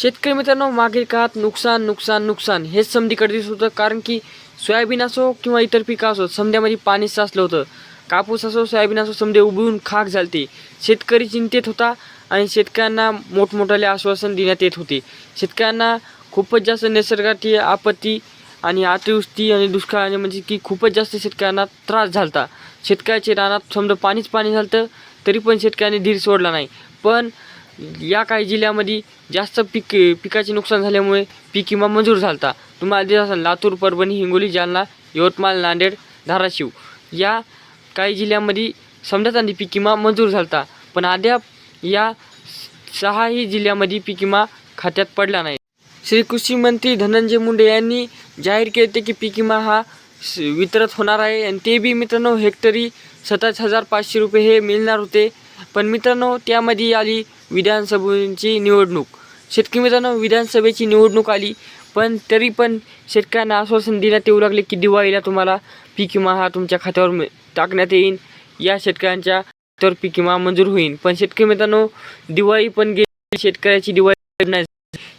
शेतकरी मित्रांनो मागील काळात नुकसान नुकसान नुकसान हेच समधीकडे दिसत होतं. कारण की सोयाबीन असो किंवा इतर पिकं असो समध्यामध्ये पाणी साचलं होतं. कापूस असो सोयाबीन असो समधे उबळून खाक झालते. शेतकरी चिंतेत होता आणि शेतकऱ्यांना मोठमोठाले आश्वासन देण्यात येत होते. शेतकऱ्यांना खूपच जास्त निसर्गाची आपत्ती आणि अतिवृष्टी आणि दुष्काळाने म्हणजे की खूपच जास्त शेतकऱ्यांना त्रास झालता. शेतकऱ्याचे रानात समजा पाणीच पाणी झालं तरी पण शेतकऱ्यांनी धीर सोडला नाही. पण या काही जिल्ह्यामध्ये जास्त पीक पिकाचे नुकसान झाल्यामुळे पीक विमा मंजूर होता तुम्हाला दिला असाल लातूर परभणी हिंगोली जालना यवतमाळ नांदेड धाराशिव. या काही जिल्ह्यामध्ये समजा पीक विमा मंजूर झालता पण अद्याप या सहाही जिल्ह्यामध्ये पीक विमा खात्यात पडला नाही. श्री कृषी मंत्री धनंजय मुंडे यांनी जाहीर केले होते की पीक विमा हा स- वितरित होणार आहे आणि ते बी मित्रांनो हेक्टरी सत्तावीस हजार पाचशे रुपये हे मिळणार होते. पण मित्रांनो त्यामध्ये आली विधानसभेची निवडणूक. शेतकरी मित्रांनो विधानसभेची निवडणूक आली पण तरी पण शेतकऱ्यांना आश्वासन देण्यात येऊ लागले की दिवाळीला तुम्हाला पीक विमा हा तुमच्या खात्यावर टाकण्यात येईल या शेतकऱ्यांच्या तर पीक विमा मंजूर होईल पण शेतकरी मित्रांनो दिवाळी पण गेली. शेतकऱ्याची दिवाळी नाही.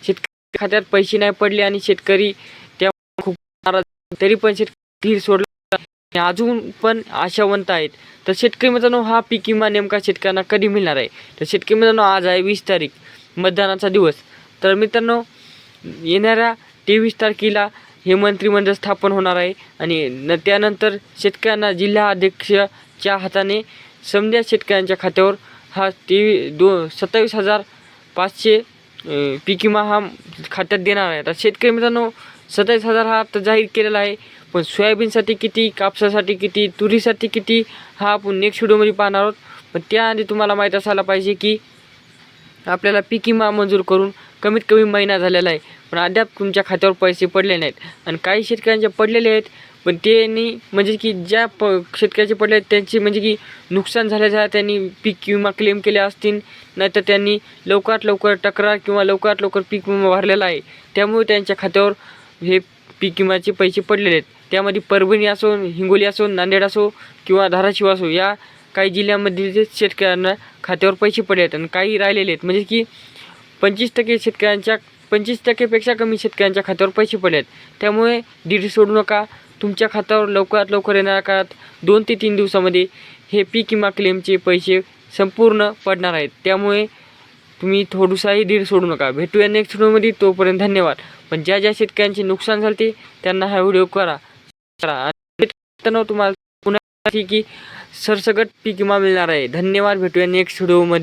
शेतकरी खात्यात पैसे नाही पडले आणि शेतकरी त्या खूप नाराज. तरी पण शेतकरी सोडला अजून पण आशावंत आहेत. तर शेतकरी मित्रांनो हा पीक विमा नेमका शेतकऱ्यांना कधी मिळणार आहे? तर शेतकरी मित्रांनो आज आहे वीस तारीख मतदानाचा दिवस. तर मित्रांनो येणाऱ्या तेवीस तारखेला हे मंत्रिमंडळ स्थापन होणार आहे आणि न त्यानंतर शेतकऱ्यांना जिल्हा अध्यक्षाच्या हाताने समजा शेतकऱ्यांच्या खात्यावर हा तेवी दो सत्तावीस हजार पाचशे पीक विमा हा खात्यात देणार आहे. तर शेतकरी मित्रांनो सत्तावीस हजार हा तर जाहीर केलेला आहे. पण सोयाबीनसाठी किती कापसासाठी किती तुरीसाठी किती हा आपण नेक्स्ट व्हिडिओमध्ये पाहणार आहोत. पण त्याआधी तुम्हाला माहीत असायला पाहिजे की आपल्याला पीक विमा मंजूर करून कमीत कमी महिना झालेला आहे. पण अद्याप तुमच्या खात्यावर पैसे पडले नाहीत. आणि काही शेतकऱ्यांचे पडलेले आहेत पण त्यांनी म्हणजे की ज्या प शेतकऱ्याचे पडले आहेत त्यांचे म्हणजे की नुकसान झाल्याच्या त्यांनी पीक विमा क्लेम केले असतील नाहीतर त्यांनी लवकरात लवकर तक्रार किंवा लवकरात लवकर पीक विमा भरलेला आहे. त्यामुळे त्यांच्या खात्यावर हे पीक विम्याचे पैसे पडलेले आहेत. त्यामध्ये परभणी असो हिंगोली असो नांदेड असो किंवा धाराशिव असो या काही जिल्ह्यांमधील जे शेतकऱ्यांना खात्यावर पैसे पडले आहेत आणि काही राहिलेले आहेत. म्हणजे की पंचवीस टक्के शेतकऱ्यांच्या पंचवीस टक्केपेक्षा कमी शेतकऱ्यांच्या खात्यावर पैसे पडले आहेत. त्यामुळे दीड सोडू नका. तुमच्या खात्यावर लवकरात लवकर येणाऱ्या काळात दोन ते तीन दिवसामध्ये हे पीक विमा क्लेमचे पैसे संपूर्ण पडणार आहेत. त्यामुळे तुम्ही थोडंसाही दीड सोडू नका. भेटूया नेक्स्ट व्हिडिओमध्ये तोपर्यंत धन्यवाद. पण ज्या ज्या शेतकऱ्यांचे नुकसान झाले त्यांना हा व्हिडिओ करा. करा. आणि तुम्हाला पुन्हा की सरसकट पीक विमा मिळणार आहे. धन्यवाद. भेटूया नेक्स्ट व्हिडिओमध्ये